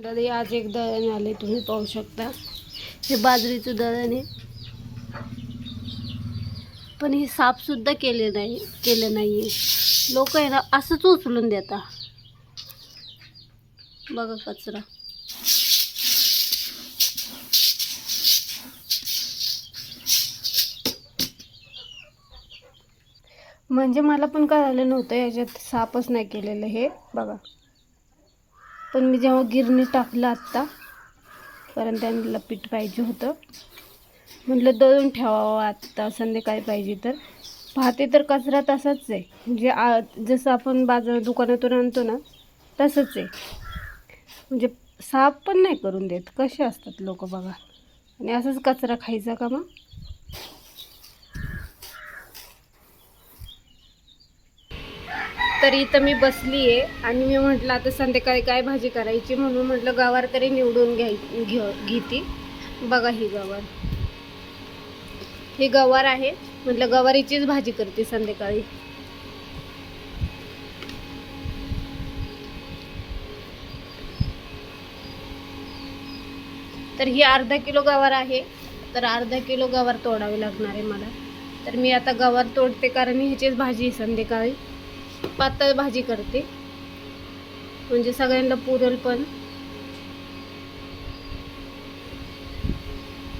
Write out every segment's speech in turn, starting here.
मंडळी आज एक दळण आले तुम्ही पाहू शकता. हे बाजरीचं दळण आहे. पण हे साफसुद्धा केले नाही केलं नाही आहे लोक आहे ना असंच उचलून देता. बघा कचरा. म्हणजे मला पण कळालं नव्हतं याच्यात साफच नाही केलेलं हे. बघा. पण मी जेव्हा गिरणी टाकलं आत्ता कारण त्यांना पीठ पाहिजे होतं. म्हटलं दळून ठेवावं आत्ता संध्याकाळी पाहिजे तर. पाहते तर कचरा तसाच आहे. म्हणजे आ जसं आपण बाजार दुकानातून आणतो ना तसंच आहे. म्हणजे साफ पण नाही करून देत. कसे असतात लोक बघा. आणि असंच कचरा खायचा का मग? तर इथं मी बसली आहे आणि मी म्हटलं आता संध्याकाळी काय भाजी करायची? म्हणून म्हटलं गवार तरी निवडून घ्याय घेऊ घेते. बघा ही गवार. ही गवार आहे. म्हटलं गवारीचीच भाजी करते संध्याकाळी. तर ही अर्धा किलो गवार आहे. तर अर्धा किलो गवार तोडावी लागणार आहे मला. तर मी आता गवार तोडते कारण ह्याचीच भाजी आहे संध्याकाळी. पातळ भाजी करते. म्हणजे सगळ्यांना पुरेल पण.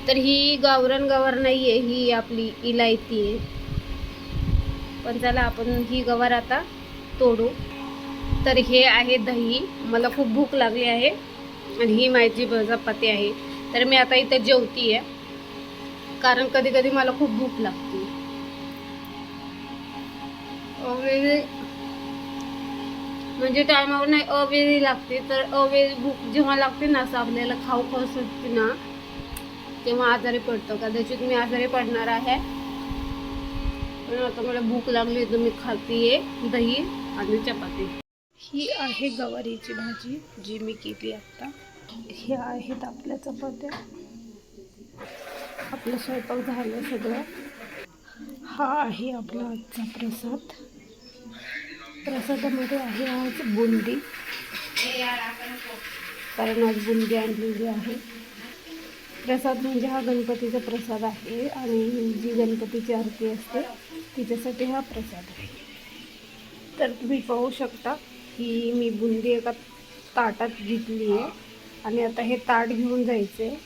तर ही गावरण गवार नाही आहे ही आपली इलायती आहे. पण चला आपण ही गवार आता तोडू. तर हे आहे दही. मला खूप भूक लागली आहे आणि ही माझी ब- चपाती आहे. तर मी आता इथं जेवती आहे कारण कधी कधी मला खूप भूक लागते. म्हणजे टायमावर नाही अवेळी लागते. तर अवेळी भूक जेव्हा लागते ना असं आपल्याला खाऊ खाऊ सुटते ना तेव्हा आजारी पडतो. कदाचित मी आजारी पडणार आहे. पण आता मला भूक लागली तर मी खाते दही आणि चपाती. ही आहे गवारीची भाजी जी मी केली आत्ता हे आहेत आपल्या चपात्या. आपलं स्वयंपाक झालं सगळं. हा आहे आपला आजचा प्रसाद. प्रसादामध्ये आहे आज बुंदी. कारण आज बुंदी आणलेली आहे. प्रसाद म्हणजे हा गणपतीचा प्रसाद आहे आणि जी गणपतीची आरती असते तिच्यासाठी हा प्रसाद आहे. तर तुम्ही पाहू शकता की मी बुंदी एका ताटात घेतली आहे आणि आता हे ताट घेऊन जायचं. आहे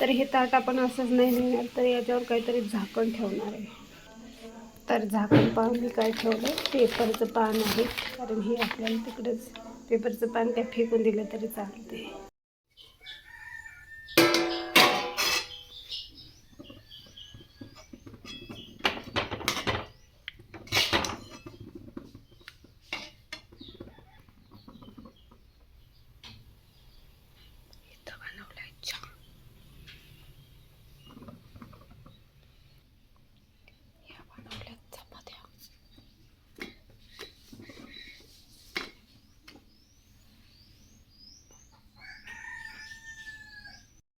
तर हे ताट आपण असंच नाही नेणार तर याच्यावर काहीतरी झाकण ठेवणार आहे. तर झाकण पाहून मी काय ठेवलं? पेपरचं पान आहे. कारण हे आपल्याला तिकडंच पेपरचं पान काय फेकून दिलं तरी चालते